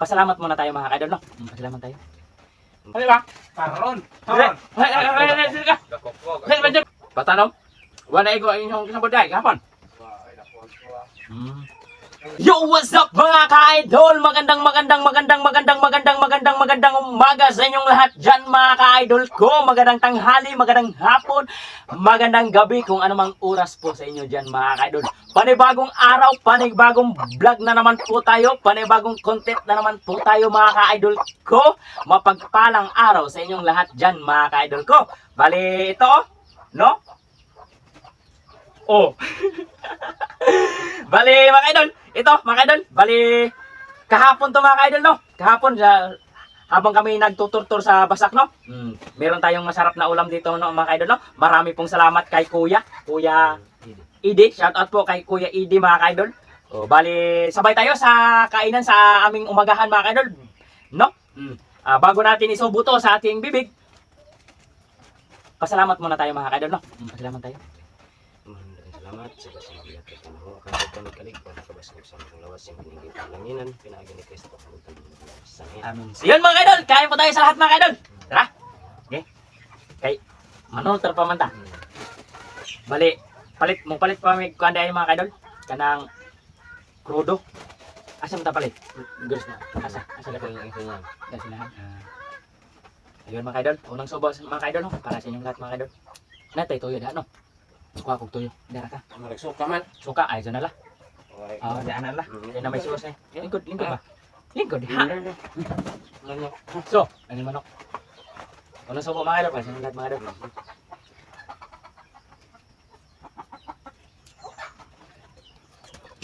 pasalamat muna tayo mga kaidol, no? Mm, Pasalamat tayo. Ano ba? Karon. Ay, ay, ay, ay, ay, sige ka. Gakokwa. Sige, medyo. Patanom? Wala igo ang inyong kasabot day, kahapon. Ko. Yo, what's up mga ka-idol? Magandang, magandang, magandang, magandang, magandang, magandang, magandang umaga sa inyong lahat dyan mga ka-idol ko. Magandang tanghali, magandang hapon, magandang gabi kung anumang oras po sa inyo dyan mga ka-idol. Panibagong araw, panibagong vlog na naman po tayo, panibagong content na naman po tayo mga ka-idol ko. Mapagpalang araw sa inyong lahat dyan mga ka-idol ko. Bali, ito, no? Oh. Bali, mga idol, ito, mga idol, bali, kahapon to mga idol, no? Kahapon, sa, habang kami nagtuturtur sa Basak, no? Mm, meron tayong masarap na ulam dito, no, mga idol, no? Marami pong salamat kay Kuya, Kuya Idi, shout out po kay Kuya Idi, mga idol. O, bali, sabay tayo sa kainan sa aming umagahan, mga idol, no? Mm. Ah, bago natin isubo to sa ating bibig, pasalamat muna tayo, mga idol, no? Mm, pasalamat tayo. Mahandang salamat sa sa mga lawas yung pinigil langinan pinaagi ni Kristo kabutan sa ngayon. Amin. So yun mga idol, kain po tayo sa lahat mga idol. Tara. Okay. Kay ano terpamanta. Bali, palit mo palit pa may kuanda mga idol. Kanang krudo. Asa mo ta palit? Girls na. Asa? Asa niyan. Asa na. Ayun mga idol, unang subo mga idol no? para sa inyong lahat mga idol. Natay tuyo da no. Kuha kog tuyo. Dara ka. Maragsuka man. Suka ay dyan na la. Okay. Ah, di ana la. Mm. Yan na may sauce eh. Lingkod, lingkod ba? Lingkod. Ha. Ano? So, ano yung manok? Unang subo mga idol, para sa inyong lahat mga idol.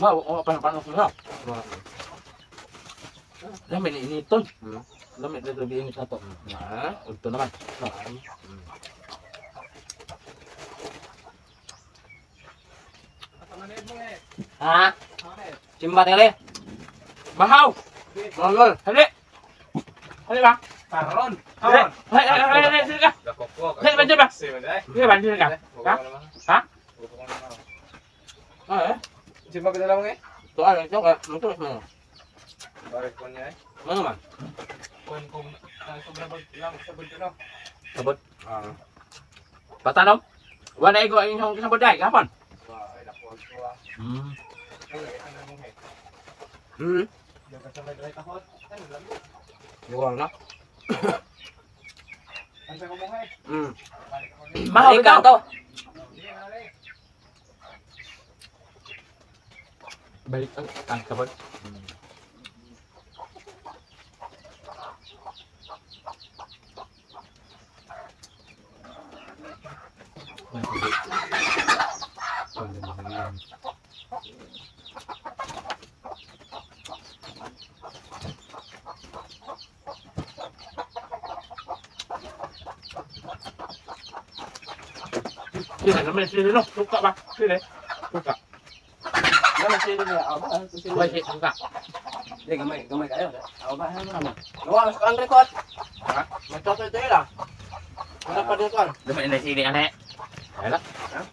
Wow, oh, paano paano ko na? Lami ni initon. Hmm. Lami na labi init na to. Na, ito naman. No. Manid mo eh. Ha? Bakit? Simba tele. Bahaw. Mongol. Hali. Hali ba? Karon. Hali. Karon. Hali, hali, hali, hali, sige ka. Gakokwa. Sige, medyo ba? Sige, medyo. Sige ba, sige ka. Ha? Ha? Ah, eh. Sige, magdala mo eh. Ito, ano, ito, ka. Ito, ito, Bakit ko niya eh. Ano man? Kung kung ah, sobrang bag lang sa bulto no. Sabot. Ah. Patanom? Wala igo ang inyong kasabot day, kahapon. Ay, nakuha ko. ah. Hmm. Ay, ano mo eh. Hmm. Yung kasabay dry kahot. Ano lang. Luwang na. Ang sa ko mo eh. Hmm. Balik ko niya. Bahaw ikaw. to. Sige, mali. Balik ang ang sabot. Sila naman sila no, suka ba? Sila. Suka. Naman sila niya. Aba, ano sila? Wala si suka. Hindi, gamay, gamay kayo. Aba, ano naman? Luwang sa ang record. Ha? May toto ito yun ah. Ano pa dito kan? Dami na sini ane. Ala.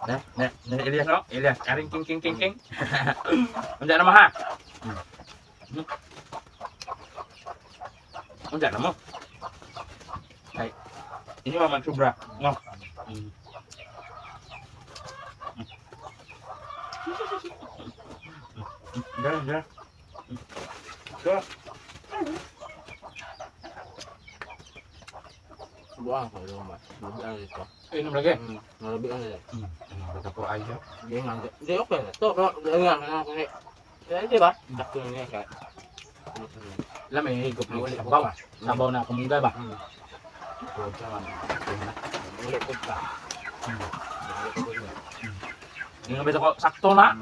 Na, na, na Elias no? Elias, aring king king king king. Unsa na mo ha? Hmm. Unsa na mo? Ay. Ini mah man sobra, no? Hmm. Dah, dah. Dah. Luwang ko, luwang. Luwang ang dito. Inom lagi. Hmm. Nalabi ang dito. Hmm. Ano ba po ayo? Hindi nga. Hindi, okay na. Ito, no, nga, nga, nga, nga. Hindi ba? Sakto na niya kaya. Lamay higop ni wala sabaw. Sabaw na kumungga ba? Hmm. Huwag ka man. Ulit ko pa. Hindi nga beto ko sakto na.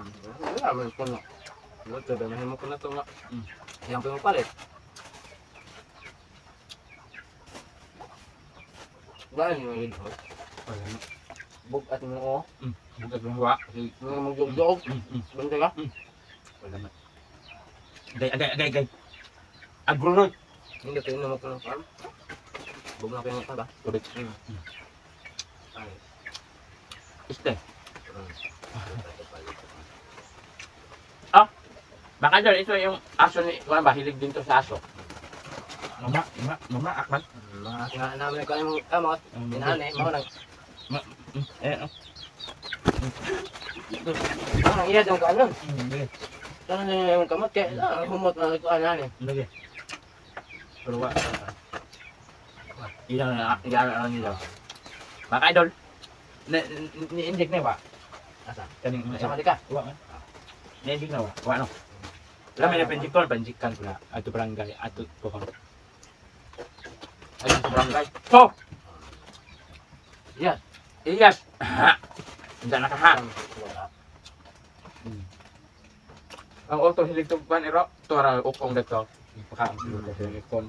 Wala, may ko na. Wala, dadamin mo ko na ito nga. Hmm. Yang pinagpalit. Wala niyo yung ito. Wala na. Bug at mo ko. Bukat mo ba? Mga magjog-jog. Banda ka? Wala na. Agay, agay, agay, agay. Agrunod. Hindi kayo naman ko ng farm. Bug na kayo ng farm ba? Tubig. Ay. Este. Hmm. Baka dyan, ito yung aso ni, ano ba, hilig din to sa aso. Mama, mama, mama, akman. Mga nga namin ko yung kamot. Tinani, mo nang Eh, oh. nang iya yung kanon. Hmm, Lagi, Sana na yung kamot kaya ah, humot na ito anani. lagi. Pero wa. Ilang na, ilang na nila. Mga idol, ni-inject na ba? Asa? Kaning Sama di ka. Wa man. Ni-inject na ba? Wa no. Wala may na-inject ko, panjikan ko na. Ato barangay, ato ko ko. Ato sa barangay. So! Yes. Yes. Hindi na ka ha. Ang auto hilig to pan iro, to ra ukong dito. Paka ang silo sa kon.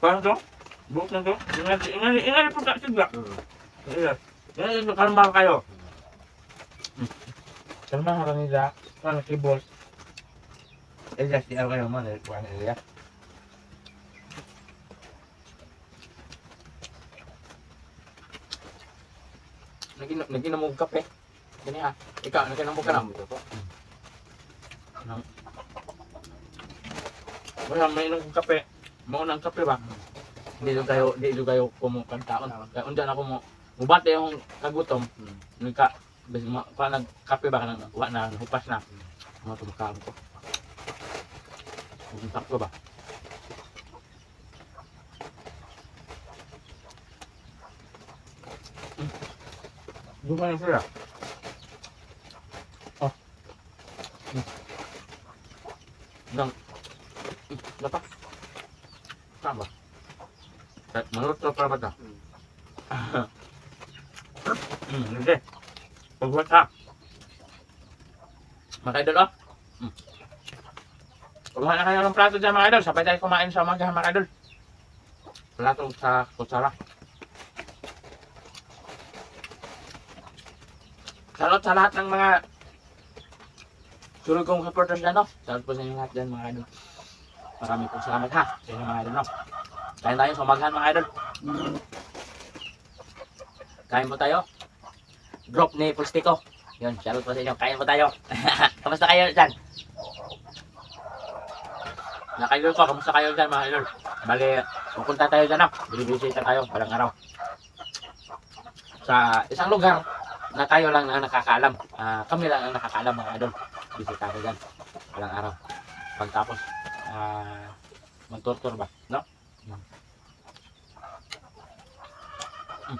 Paano to? Buok na to? Ingat, ingat, ingat po ka sigla. Ingat. Ingat, ingat, kalma kayo. Kalma ka nila. Parang keyboard. Elias, di ako kayo mo. Kuha na Elias. Nagin naginamog kape. Gani ha. Ikaw, naginamog ka na. Wala, may kong kape. Mauna ang kape ba? Hindi do kayo, hindi do kayo kumukantaon. Kaya undan ako mo, mubate yung kagutom. Nika, ma, pa nagkape ba ka nang wa na, hupas na. Mga tumakaon ko. Kung sakto ba? Bukan yang sudah. Oh. Hmm. Nang. Dapat. Sama. Menurut lo berapa Pagbuhat ha. Mga idol, oh. Hmm. Na kayo ng plato dyan, mga idol. Sabay tayo kumain sa umaga, mga idol. Plato sa kutsara. Salot sa lahat ng mga surugong supporters dyan, no? Salot po sa inyo lahat dyan, mga idol. Marami pong salamat ha, sa inyo mga idol, no? Kain tayo sa umagahan, mga idol. Kain po tayo. Drop ni Pulstico. Yun, shoutout po sa inyo. Kain po tayo. kamusta kayo dyan? Nakaidol ko, kamusta kayo dyan, mga idol? Bali, pupunta tayo dyan, no? Bibisita tayo, palang araw. Sa isang lugar, na tayo lang ang nakakaalam. Ah, kami lang ang nakakaalam mga idol. Bisita ko dyan. Walang araw. Pagtapos, ah, magturtur ba? No? Mm. Mm.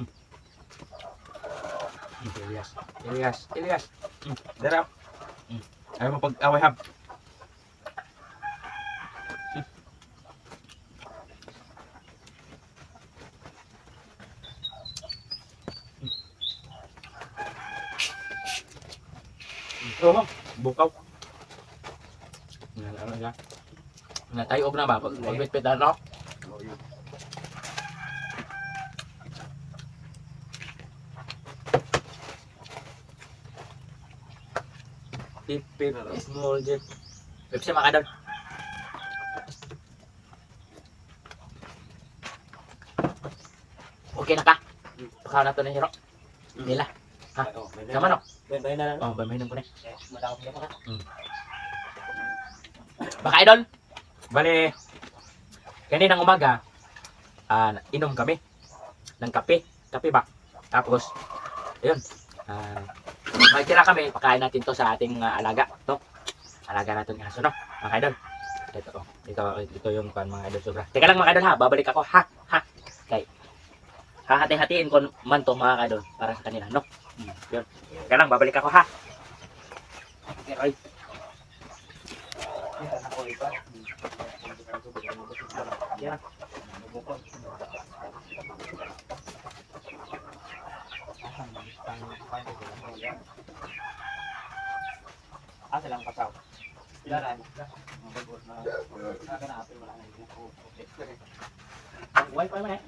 Mm. Mm, Elias. Elias. Mm. Darap. Mm. Ayaw mo pag-away hab. Oo, bukaw. Nga ano nga. Nga tayo og na ba pag magbitbit ano? Pip pip small jet. Pepsi makadol. Okay na ka? Baka na to na hero. Nila. Ha? Naman oh. Bye na lang. Oh, ko na. Pa. Baka idol. Bale, kaninang umaga, ah, inom kami ng kape. Kape ba? Tapos, ayun, ah, magtira kami, pakain natin to sa ating mga alaga, to. Alaga natin ng aso, no? Mga idol. Ito, oh. Ito, ito yung kan mga idol sobra. Teka lang mga idol ha, babalik ako, ha, ha. Okay. Hahati-hatiin ko man to mga idol para sa kanila, no? Hmm, yun. Teka lang, babalik ako, ha. Okay. Asa lang kasaw. Pila mo. Mabagot na. Naganapin mo lang yung buko. Wifi mo eh.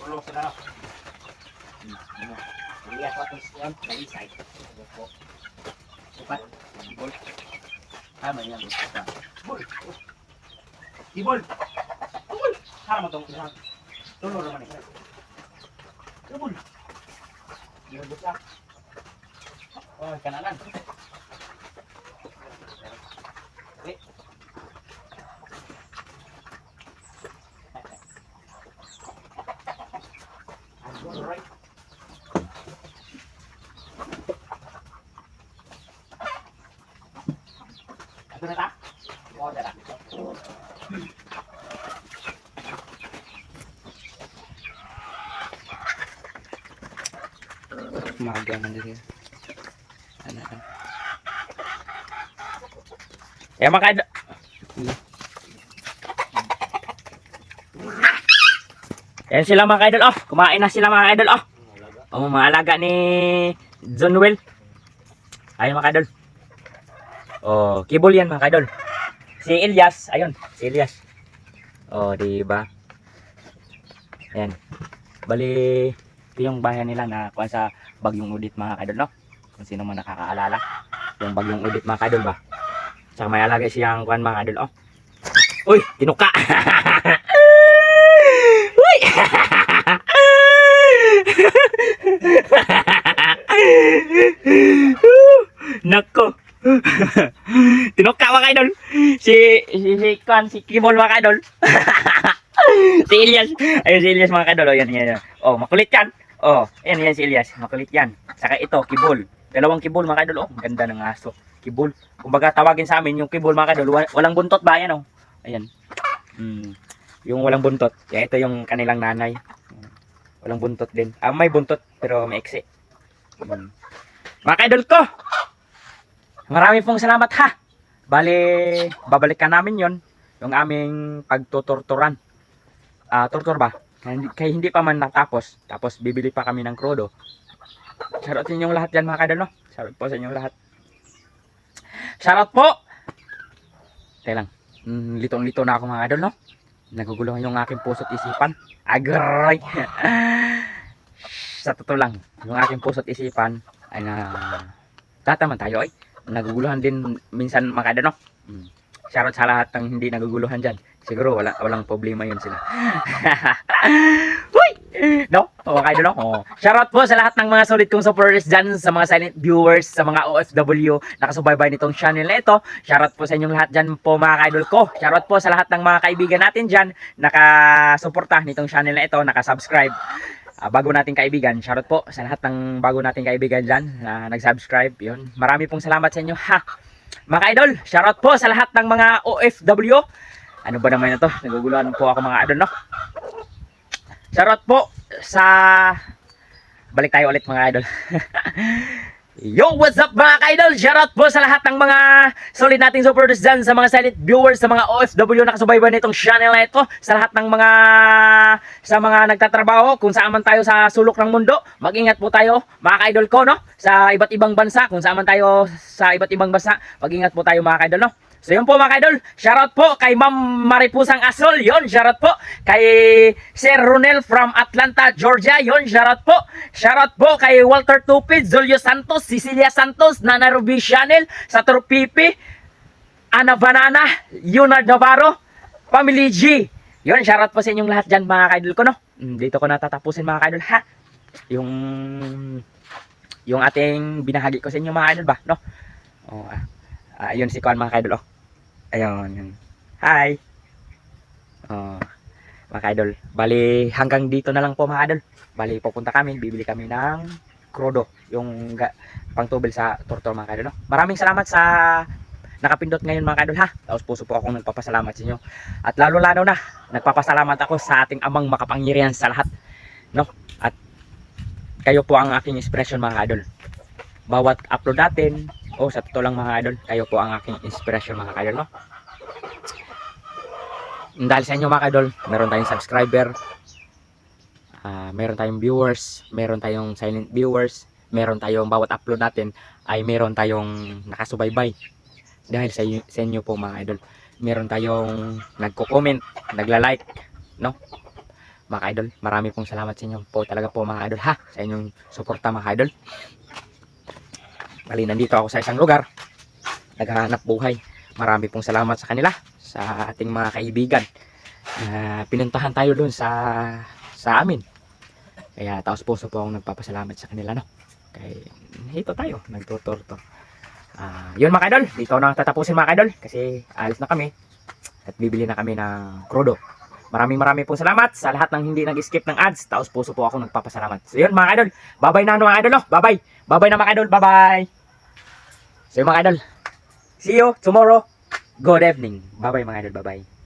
Tulog sila na. Lihat waktu siang dari side. Ibol. Ibol. Harap mo tong isang. Tulor naman eh. Ibol. Ibol siya. Oh, kanalan. Okay. Alright. Ito na ta? Oo, dala. Maga man diri. Ano ano. Eh, mga kaidol. Yan sila mga kaidol. Oh, kumain na sila mga kaidol. Oh, oh mga alaga ni John Will. Ayun mga kaidol. Oh, kibol yan mga kaidol. Si Elias, ayun, si Elias. Oh, di ba? Ayan. Bali, ito yung bahay nila na kuha sa Bagyong Udit mga kaidol, no? Kung sino man nakakaalala. Yung Bagyong Udit mga kaidol ba? Tsaka may alaga siyang kuhan mga kaidol, oh. Uy, tinuka! Uy! Nako! tinuka mga kaidol! Si, si, si, kuhan, si Kimol mga kaidol! si Elias! Ayun si Elias mga kaidol, oh, yan, yan, yan. Oh, makulit yan! Oh, yan, yan si Elias, makulit yan. Saka ito, Kibol. Dalawang Kibol mga kaidol, oh, ganda ng aso. Kibol. Kumbaga tawagin sa amin yung kibol mga kadol, wa- walang buntot ba yan oh. Ayan. Mm. Yung walang buntot. Kaya ito yung kanilang nanay. Walang buntot din. Ah, may buntot pero may eksi. Mm. Mga kadol ko. Marami pong salamat ha. Bale, babalikan namin yon yung aming pagtutorturan. Ah, tortur ba? Kaya hindi, pa man natapos. Tapos bibili pa kami ng krodo. Shoutout sa inyong lahat yan mga kadol no. Shoutout po sa inyong lahat. Shoutout po! Teka lang. Mm, litong-lito na ako mga idol, no? Naguguluhan yung aking puso't isipan. Agroy! Sa totoo lang, yung aking puso't isipan ay na... Tataman tayo ay. Naguguluhan din minsan mga idol, no? Mm. Shoutout sa lahat ng hindi naguguluhan dyan. Siguro wala, walang problema yun sila. Huy! No? Oo, kayo no? Oo. Shoutout po sa lahat ng mga solid kong supporters dyan, sa mga silent viewers, sa mga OFW, nakasubaybay nitong channel na ito. Shoutout po sa inyong lahat dyan po mga kaidol ko. Shoutout po sa lahat ng mga kaibigan natin dyan, nakasuporta nitong channel na ito, nakasubscribe. Ah, bago nating kaibigan, shoutout po sa lahat ng bago nating kaibigan dyan na nag-subscribe. Yun. Marami pong salamat sa inyo, ha? Mga idol, shoutout po sa lahat ng mga OFW. Ano ba naman ito? Naguguluhan po ako mga idol, no? Shoutout po sa balik tayo ulit mga idol. Yo, what's up mga idol? Shoutout po sa lahat ng mga solid nating supporters dyan, sa mga silent viewers, sa mga OFW na kasubaybay nitong channel na ito, sa lahat ng mga sa mga nagtatrabaho, kung saan man tayo sa sulok ng mundo, mag-ingat po tayo mga idol ko, no? Sa iba't ibang bansa, kung saan man tayo sa iba't ibang bansa, mag-ingat po tayo mga idol, no? So yun po mga idol, shoutout po kay Ma'am Maripusang Asol, yon shoutout po kay Sir Ronel from Atlanta, Georgia, yon shoutout po. Shoutout po kay Walter Tupid, Julio Santos, Cecilia Santos, Nana Ruby Chanel, Sator Pipi, Ana Banana, Yunard Navarro, Family G. Yon shoutout po sa inyong lahat dyan mga idol ko no. Mm, Dito ko natatapusin mga idol ha. Yung yung ating binahagi ko sa inyo mga idol ba, no? Oh, ah. Ah, yun si Kwan mga kaidol, oh. Ayun, yun. Hi! Oh, mga kaidol. Bali, hanggang dito na lang po mga kaidol. Bali, pupunta kami, bibili kami ng krodo, yung ga, pangtubel sa tortor mga kaidol. No? Maraming salamat sa nakapindot ngayon mga kaidol ha. Tapos puso po akong nagpapasalamat sa inyo. At lalo-lalo na, nagpapasalamat ako sa ating amang makapangyarihan sa lahat. No? At kayo po ang aking inspiration mga kaidol. Bawat upload natin, Oh, sa totoo lang mga idol, kayo po ang aking inspiration mga idol, no? Dahil sa inyo mga idol, meron tayong subscriber, ah, meron tayong viewers, meron tayong silent viewers, meron tayong bawat upload natin ay meron tayong nakasubaybay. Dahil sa, inyo- sa inyo po mga idol, meron tayong nagko-comment, nagla-like, no? Mga idol, marami pong salamat sa inyo po talaga po mga idol ha, sa inyong suporta mga idol. Bali, nandito ako sa isang lugar. Naghahanap buhay. marami pong salamat sa kanila, sa ating mga kaibigan. na pinuntahan tayo doon sa sa amin. Kaya taos puso po akong nagpapasalamat sa kanila, no? Kaya ito tayo, nagtutor to. Ah, yun mga idol, dito na tatapusin mga idol kasi alis na kami at bibili na kami ng krudo. Maraming maraming po salamat sa lahat ng hindi nag-skip ng ads. Taos puso po ako nagpapasalamat. So yun mga idol, bye-bye na ano, mga idol, no? Bye-bye. Bye-bye na mga idol, bye-bye. So mga idol, see you tomorrow. Good evening. Bye-bye mga idol, bye-bye.